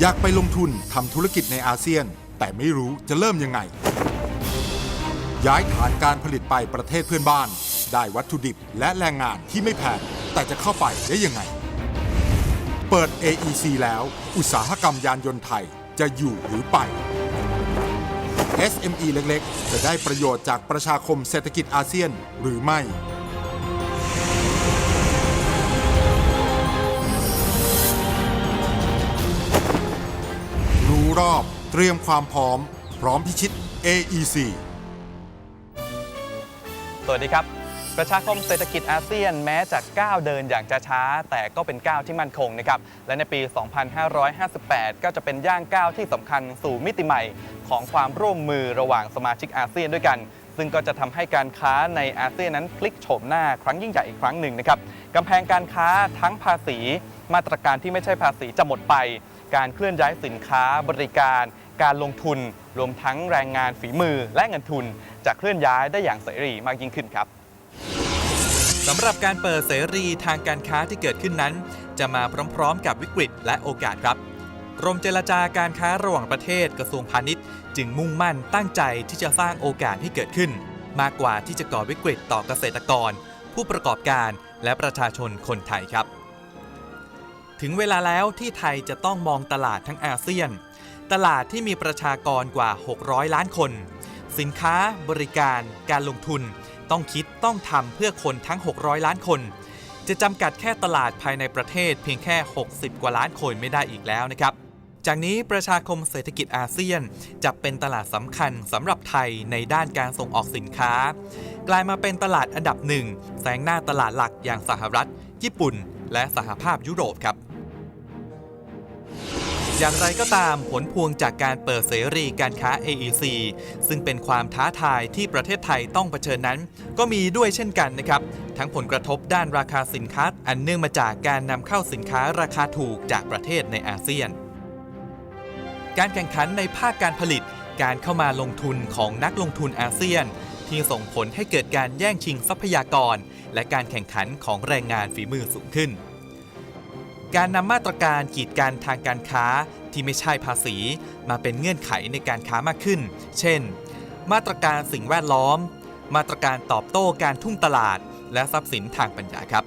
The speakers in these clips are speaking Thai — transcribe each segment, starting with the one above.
อยากไปลงทุนทำธุรกิจในอาเซียน แต่ไม่รู้จะเริ่มยังไง ย้ายฐานการผลิตไปประเทศเพื่อนบ้าน ได้วัตถุดิบและแรงงานที่ไม่แพงแต่จะเข้าไปได้ยังไง เปิด AEC แล้ว อุตสาหกรรมยานยนต์ไทยจะอยู่หรือไป SME เล็กๆ จะได้ประโยชน์จากประชาคมเศรษฐกิจอาเซียนหรือไม่ รอบ เตรียมความพร้อม พร้อมพิชิต AEC สวัสดีครับ ประชาคมเศรษฐกิจอาเซียนแม้จะก้าวเดินอย่างช้าๆแต่ก็เป็นก้าวที่มั่นคงนะครับ และในปี 2558 ก็จะเป็นย่างก้าวที่สำคัญสู่มิติใหม่ของความร่วมมือระหว่างสมาชิกอาเซียนด้วยกัน ซึ่งก็จะทำให้การค้าในอาเซียนนั้นพลิกโฉมหน้าครั้งยิ่งใหญ่อีกครั้งหนึ่งนะครับ กำแพงการค้าทั้งภาษี มาตรการที่ไม่ใช่ภาษีจะหมดไป การเคลื่อนย้ายสินค้าบริการ การลงทุน รวมทั้งแรงงานฝีมือและเงินทุน จะเคลื่อนย้ายได้อย่างเสรีมากยิ่งขึ้นครับสำหรับการเปิดเสรีทางการค้าที่เกิดขึ้นนั้น จะมาพร้อมๆ กับวิกฤตและโอกาสครับกรมเจรจาการค้าระหว่างประเทศกระทรวงพาณิชย์ จึงมุ่งมั่นตั้งใจที่จะสร้างโอกาสให้เกิดขึ้น มากกว่าที่จะก่อวิกฤตต่อเกษตรกร ผู้ประกอบการ และประชาชนคนไทยครับ ถึงเวลาแล้วที่ไทยจะต้องมองตลาดทั้งอาเซียน ตลาดที่มีประชากรกว่า 600 ล้านคน สินค้า บริการ การลงทุน ต้องคิดต้องทำเพื่อคนทั้ง 600 ล้านคน จะจำกัดแค่ตลาดภายในประเทศเพียงแค่ 60 กว่าล้านคนไม่ได้อีกแล้วนะครับ จากนี้ประชาคมเศรษฐกิจอาเซียน จะเป็นตลาดสำคัญสำหรับไทยในด้านการส่งออกสินค้า กลายมาเป็นตลาดอันดับหนึ่งแซงหน้าตลาดหลักอย่างสหรัฐ ญี่ปุ่น และสหภาพยุโรปครับ อย่างไรก็ตามผลพวงจากการเปิดเสรีการค้า AEC ซึ่งเป็นความท้าทายที่ประเทศไทยต้องเผชิญนั้น ก็มีด้วยเช่นกันนะครับ ทั้งผลกระทบด้านราคาสินค้า อันเนื่องมาจากการนำเข้าสินค้าราคาถูกจากประเทศในอาเซียน การแข่งขันในภาคการผลิต การเข้ามาลงทุนของนักลงทุนอาเซียน ที่ส่งผลให้เกิดการแย่งชิงทรัพยากร และการแข่งขันของแรงงานฝีมือสูงขึ้น การนำมาตรการกีดกันทางการค้าที่ไม่ใช่ภาษี มาเป็นเงื่อนไขในการค้ามากขึ้น เช่น มาตรการสิ่งแวดล้อม มาตรการตอบโต้การทุ่มตลาด และทรัพย์สินทางปัญญาครับ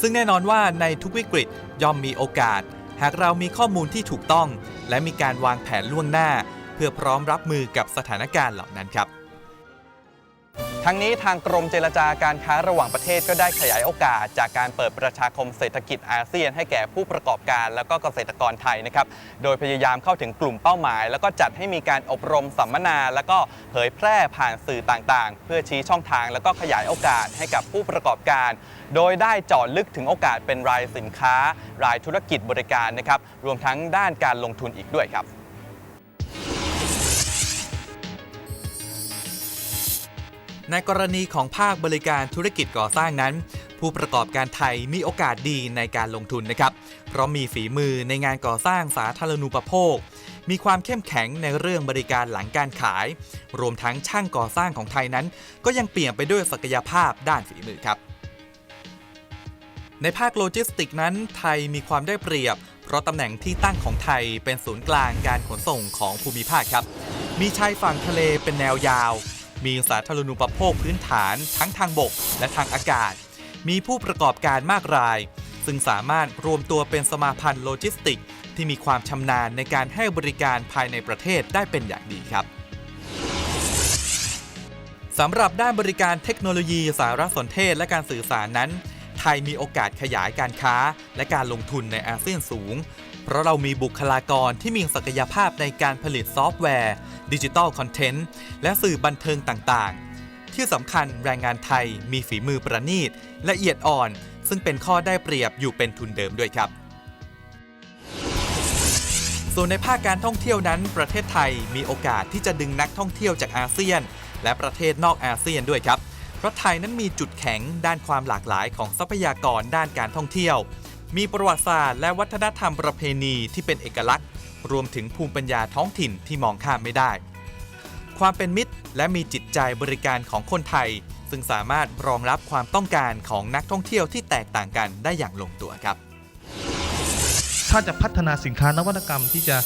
ซึ่งแน่นอนว่าในทุกวิกฤตย่อมมีโอกาส หากเรามีข้อมูลที่ถูกต้อง และมีการวางแผนล่วงหน้า เพื่อพร้อมรับมือกับสถานการณ์เหล่านั้นครับ ทั้งนี้ทางกรมเจรจาการค้าระหว่างประเทศก็ได้ขยายโอกาส จากการเปิดประชาคมเศรษฐกิจอาเซียน ให้แก่ผู้ประกอบการ และก็เกษตรกรไทยนะครับ โดยพยายามเข้าถึงกลุ่มเป้าหมาย แล้วก็จัดให้มีการอบรมสัมมนา แล้วก็เผยแพร่ผ่านสื่อต่างๆ เพื่อชี้ช่องทาง แล้วก็ขยายโอกาสให้กับผู้ประกอบการ โดยได้เจาะลึกถึงโอกาสเป็นรายสินค้า รายธุรกิจบริการนะครับรวมทั้งด้านการลงทุนอีกด้วยครับ ในกรณีของภาคบริการธุรกิจก่อสร้างนั้น ผู้ประกอบการไทยมีโอกาสดีในการลงทุนนะครับ เพราะมีฝีมือในงานก่อสร้างสาธารณูปโภค มีความเข้มแข็งในเรื่องบริการหลังการขาย รวมทั้งช่างก่อสร้างของไทยนั้น ก็ยังเปลี่ยนไปด้วยศักยภาพด้านฝีมือครับ ในภาคโลจิสติกนั้น ไทยมีความได้เปรียบ เพราะตำแหน่งที่ตั้งของไทยเป็นศูนย์กลางการขนส่งของภูมิภาคครับ มีชายฝั่งทะเลเป็นแนวยาว มีสาธารณูปโภคพื้นฐานทั้งทางบกและทางอากาศ มีผู้ประกอบการมากราย ซึ่งสามารถรวมตัวเป็นสมาพันธ์โลจิสติก ที่มีความชำนาญในการให้บริการภายในประเทศได้เป็นอย่างดีครับสำหรับด้านบริการเทคโนโลยีสารสนเทศและการสื่อสารนั้น ไทยมีโอกาสขยายการค้า และการลงทุนในอาเซียนสูง เพราะเรามีบุคลากรที่มีศักยภาพในการผลิตซอฟต์แวร์ ดิจิทัลคอนเทนต์ และสื่อบันเทิงต่างๆ ที่สำคัญแรงงานไทยมีฝีมือประณีตละเอียดอ่อน ซึ่งเป็นข้อได้เปรียบอยู่เป็นทุนเดิมด้วยครับ ส่วนในภาคการท่องเที่ยวนั้น ประเทศไทยมีโอกาสที่จะดึงนักท่องเที่ยวจากอาเซียน และประเทศนอกอาเซียนด้วยครับ เพราะไทยนั้นมีจุดแข็งด้านความหลากหลายของทรัพยากรด้านการท่องเที่ยว มีประวัติศาสตร์และวัฒนธรรมประเพณีที่เป็นเอกลักษณ์ รวมถึงภูมิปัญญาท้องถิ่นที่มองข้ามไม่ได้ ความเป็นมิตรและมีจิตใจบริการของคนไทย ซึ่งสามารถรองรับความต้องการของนักท่องเที่ยวที่แตกต่างกันได้อย่างลงตัวครับ ถ้าจะพัฒนาสินค้านวัตกรรมที่จะ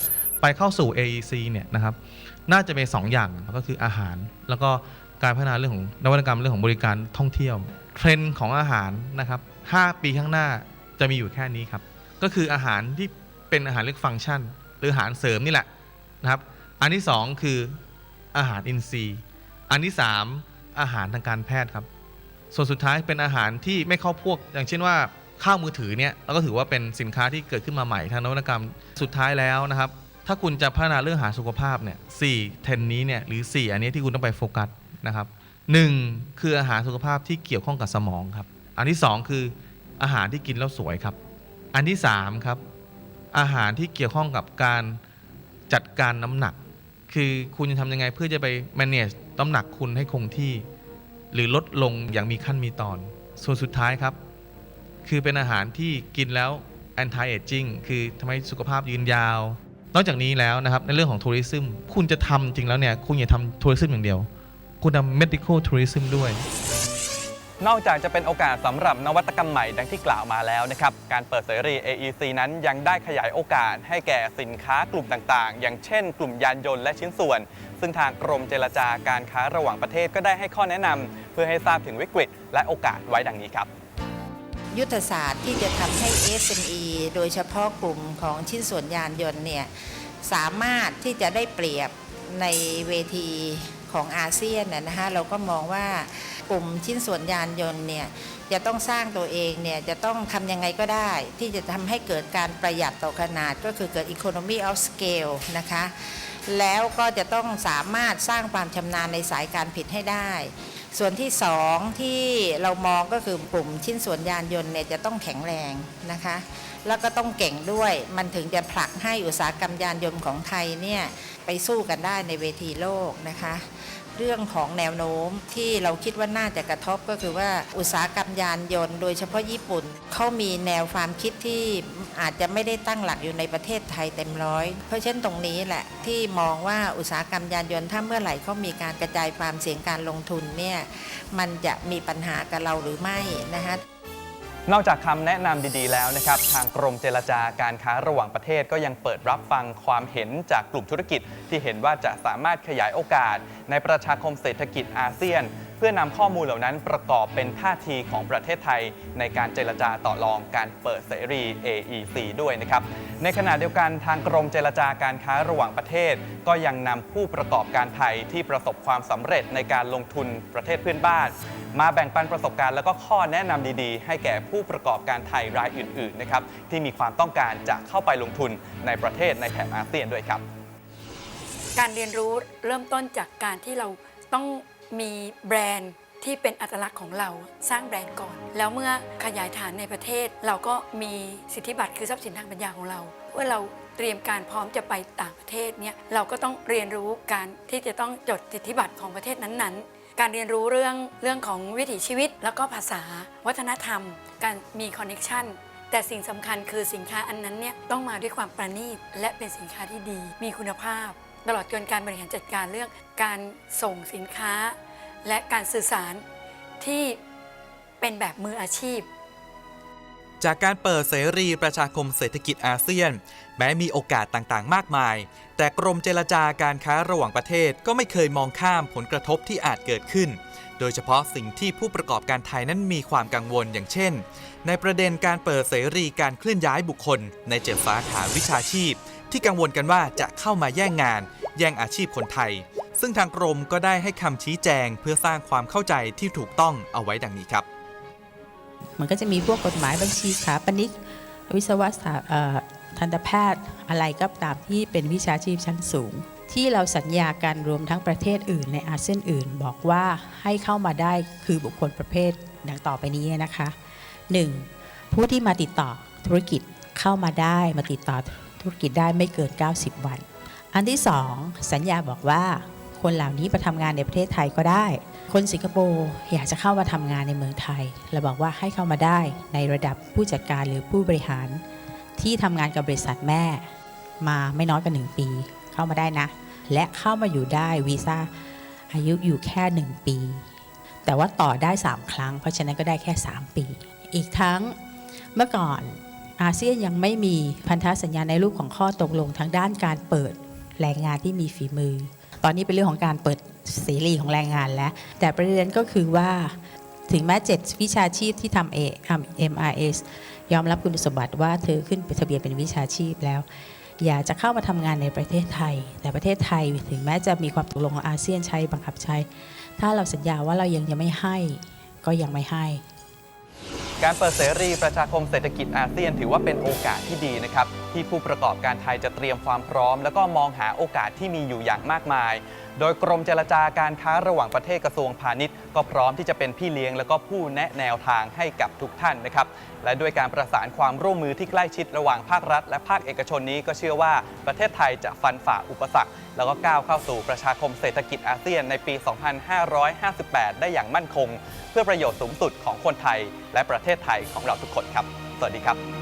ไปเข้าสู่ AEC เนี่ยนะครับ น่าจะเป็นสองอย่างก็คืออาหาร แล้วก็การพัฒนาเรื่องของนวัตกรรมเรื่องของบริการท่องเที่ยว เทรนด์ของอาหารนะครับ5ปีข้างหน้า จะมีอยู่แค่นี้ครับ ก็คืออาหารที่เป็นอาหารเรียกฟังก์ชัน หรืออาหารเสริมนี่แหละนะครับ อันที่สองคืออาหารอินทรีย์ อันที่สามอาหารทางการแพทย์ครับ ส่วนสุดท้ายเป็นอาหารที่ไม่เข้าพวก อย่างเช่นว่าข้าวมือถือเนี่ยเราก็ถือว่าเป็นสินค้าที่เกิดขึ้นมาใหม่ทางนวัตกรรมสุดท้ายแล้วนะครับ ถ้าคุณจะพัฒนาเรื่องอาหารสุขภาพเนี่ยสี่เทรนนี้เนี่ยหรือ 4 อันนี้ที่คุณต้องไปโฟกัสนะครับหนึ่งคืออาหารสุขภาพที่เกี่ยวข้องกับสมองครับ อันที่สองคือ อาหารที่กินแล้วสวยครับ อันที่สามครับ อาหารที่เกี่ยวข้องกับการจัดการน้ำหนัก คือคุณจะทำยังไงเพื่อจะไป manage น้ำหนักคุณให้คงที่ หรือลดลงอย่างมีขั้นมีตอน ส่วนสุดท้ายครับ คือเป็นอาหารที่กินแล้ว anti aging คือทำให้สุขภาพยืนยาว นอกจากนี้แล้วนะครับ ในเรื่องของทัวริซึมคุณจะทำจริงแล้วเนี่ย คุณอย่าทำทัวริซึมอย่างเดียว คุณทำ medical tourism ด้วย นอกจากจะเป็นโอกาสสำหรับนวัตกรรมใหม่ดังที่กล่าวมาแล้วนะครับ การเปิดเสรี AEC นั้นยังได้ขยายโอกาสให้แก่สินค้ากลุ่มต่างๆ อย่างเช่น กลุ่มยานยนต์และชิ้นส่วน ซึ่งทางกรมเจรจาการค้าระหว่างประเทศก็ได้ให้ข้อแนะนำเพื่อให้ทราบถึงวิกฤตและโอกาสไว้ดังนี้ครับ ยุทธศาสตร์ที่จะทำให้ SME โดยเฉพาะกลุ่มของชิ้นส่วนยานยนต์เนี่ยสามารถที่จะได้เปรียบในเวทีของอาเซียนนะนะคะเราก็มองว่า กลุ่มชิ้นส่วนยานยนต์เนี่ยจะต้องสร้างตัวเองเนี่ยจะต้องทำยังไงก็ได้ ที่จะทำให้เกิดการประหยัดต่อขนาดก็คือเกิด economy of scale นะคะ แล้วก็จะต้องสามารถสร้างความชำนาญในสายการผลิตให้ได้ส่วนที่สองที่เรามองก็คือกลุ่มชิ้นส่วนยานยนต์เนี่ยจะต้องแข็งแรงนะคะ แล้วก็ต้องเก่งด้วยมันถึงจะผลักให้อุตสาหกรรมยานยนต์ของไทยเนี่ยไปสู้กันได้ในเวทีโลกนะคะ เรื่องของแนวโน้มที่เราคิดว่าน่าจะกระทบก็คือว่าอุตสาหกรรมยานยนต์ โดยเฉพาะญี่ปุ่นเขามีแนวความคิดที่อาจจะไม่ได้ตั้งหลักอยู่ในประเทศไทยเต็มร้อย เพราะเช่นตรงนี้แหละที่มองว่าอุตสาหกรรมยานยนต์ถ้าเมื่อไหร่เขามีการกระจายความเสี่ยงการลงทุนเนี่ยมันจะมีปัญหากับเราหรือไม่นะคะ นอกจากคำแนะนำดีๆแล้วนะครับทางกรมเจรจาการค้าระหว่างประเทศก็ยังเปิดรับฟังความเห็นจากกลุ่มธุรกิจ ที่เห็นว่าจะสามารถขยายโอกาส ในประชาคมเศรษฐกิจอาเซียน เพื่อนำข้อมูลเหล่านั้นประกอบเป็นท่าทีของประเทศไทย ในการเจรจาต่อรองการเปิดเสรี AEC ด้วยนะครับ ในขณะเดียวกันทางกรมเจรจาการค้าระหว่างประเทศ ก็ยังนำผู้ประกอบการไทยที่ประสบความสำเร็จในการลงทุนประเทศเพื่อนบ้าน มาแบ่งปันประสบการณ์แล้วก็ข้อแนะนำดีๆ ให้แก่ผู้ประกอบการไทยรายอื่นๆนะครับที่มีความต้องการจะเข้าไปลงทุนในประเทศในแถบอาเซียนด้วยครับ การเรียนรู้เริ่มต้นจากการที่เราต้อง มีแบรนด์ที่เป็นอัตลักษณ์ของเราสร้างแบรนด์ก่อน แล้วเมื่อขยายฐานในประเทศ เราก็มีสิทธิบัตรคือทรัพย์สินทางปัญญาของเราเมื่อเราเตรียมการพร้อมจะไปต่างประเทศเนี่ยเราก็ต้องเรียนรู้การที่จะต้องจดสิทธิบัตรของประเทศนั้นๆ การเรียนรู้เรื่องเรื่องของวิถีชีวิต แล้วก็ภาษา วัฒนธรรม การมีคอนเน็ชันแต่สิ่งสำคัญคือสินค้าอันนั้นเนี่ยต้องมาด้วยความประณีตและเป็นสินค้าที่ดี มีคุณภาพ ตลอดจนการบริหารจัดการเรื่องการส่งสินค้า และการสื่อสารที่เป็นแบบมืออาชีพ จากการเปิดเสรีประชาคมเศรษฐกิจอาเซียน แม้มีโอกาสต่างๆ มากมาย แต่กรมเจรจาการค้าระหว่างประเทศก็ไม่เคยมองข้ามผลกระทบที่อาจเกิดขึ้น โดยเฉพาะสิ่งที่ผู้ประกอบการไทยนั้นมีความกังวลอย่างเช่น ในประเด็นการเปิดเสรีการเคลื่อนย้ายบุคคล ในเจ็ดสาขาวิชาชีพที่กังวลกันว่าจะเข้ามาแย่งงาน แย่งอาชีพคนไทย ซึ่งทางกรมก็ได้ให้คำชี้แจงเพื่อสร้างความเข้าใจที่ถูกต้องเอาไว้ดังนี้ครับ มันก็จะมีพวกกฎหมายบัญชีสถาปนิก วิศวะสถาทันตแพทย์อะไรก็ตามที่เป็นวิชาชีพชั้นสูง ที่เราสัญญากันรวมทั้งประเทศอื่นในอาเซียนอื่น บอกว่าให้เข้ามาได้คือบุคคลประเภทดังต่อไปนี้นะคะ 1. ผู้ที่มาติดต่อธุรกิจเข้ามาได้มาติดต่อธุรกิจได้ไม่เกิน 90 วัน อันที่ 2 สัญญาบอกว่า คนเหล่านี้มาทำงานในประเทศไทยก็ได้ คนสิงคโปร์อยากจะเข้ามาทำงานในเมืองไทยเราบอกว่าให้เข้ามาได้ในระดับผู้จัดการหรือผู้บริหาร ที่ทำงานกับบริษัทแม่มาไม่น้อยกว่า1ปี เข้ามาได้นะ และเข้ามาอยู่ได้วีซ่าอายุอยู่แค่ 1 ปี แต่ว่าต่อได้ 3 ครั้ง เพราะฉะนั้นก็ได้แค่ 3 ปี อีกทั้งเมื่อก่อนอาเซียนยังไม่มีพันธสัญญาในรูปของข้อตกลงทางด้านการเปิด แรงงานที่มีฝีมือ ตอนนี้เป็นเรื่องของการเปิดเสรีของแรงงานแล้ว แต่ประเด็นก็คือว่าถึงแม้เจ็ดวิชาชีพที่ทำ A ทำ MRS ยอมรับคุณสมบัติว่าเธอขึ้นไปทะเบียนเป็นวิชาชีพแล้ว อยากจะเข้ามาทำงานในประเทศไทย แต่ประเทศไทยถึงแม้จะมีความตกลงของอาเซียนใช้บังคับใช้ ถ้าเราสัญญาว่าเรายังยังไม่ให้ก็ยังไม่ให้ การเปิดเสรีประชาคมเศรษฐกิจอาเซียนถือว่าเป็นโอกาสที่ดีนะครับที่ผู้ประกอบการไทยจะเตรียมความพร้อม แล้วก็มองหาโอกาสที่มีอยู่อย่างมากมาย โดยกรมเจรจาการค้าระหว่างประเทศกระทรวงพาณิชย์ ก็พร้อมที่จะเป็นพี่เลี้ยง แล้วก็ผู้แนะแนวทางให้กับทุกท่านนะครับ และด้วยการประสานความร่วมมือที่ใกล้ชิดระหว่างภาครัฐ และภาคเอกชนนี้ก็เชื่อว่าประเทศไทยจะฟันฝ่าอุปสรรค แล้วก็ก้าวเข้าสู่ประชาคมเศรษฐกิจอาเซียนในปี 2558 ได้อย่างมั่นคง เพื่อประโยชน์สูงสุดของคนไทย และประเทศไทยของเราทุกคนครับ สวัสดีครับ